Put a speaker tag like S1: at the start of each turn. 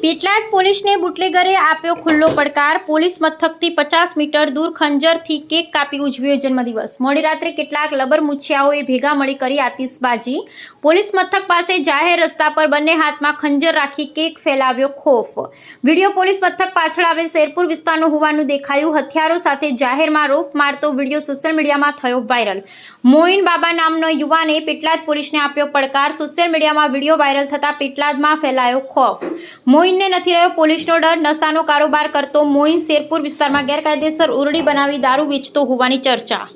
S1: પેટલાદ પોલીસને બુટલેગરે આપ્યો ખુલ્લો પડકાર. પોલીસ મથકથી પચાસ મીટર દૂર ખંજરથી કેક કાપી ઉજવ્યો જન્મદિવસ. મોડી રાત્રે કેટલાક લબર મુછિયાઓએ ભેગા મળી કરી આતિશબાજી. પોલીસ મથક પાસે જાહેર રસ્તા પર બંને હાથમાં ખંજર રાખી કેક ફેલાવ્યો ખોફ. વીડિયો પોલીસ મથક પાછળ આવેલ શેરપુર વિસ્તારનો હોવાનું દેખાયું. હથિયારો સાથે જાહેરમાં રોફ મારતો વીડિયો સોશિયલ મીડિયામાં થયો વાયરલ. મોઇન બાબા નામનો યુવાને પેટલાદ પોલીસને આપ્યો પડકાર. સોશિયલ મીડિયામાં વીડિયો વાયરલ થતાં પેટલાદમાં ફેલાયો ખોફ. મોઇનને નથી રહ્યો પોલીસનો ડર. નશાનો કારોબાર કરતો મોઇન શેરપુર વિસ્તારમાં ગેરકાયદેસર ઉરડી બનાવી દારૂ વેચતો હોવાની ચર્ચા.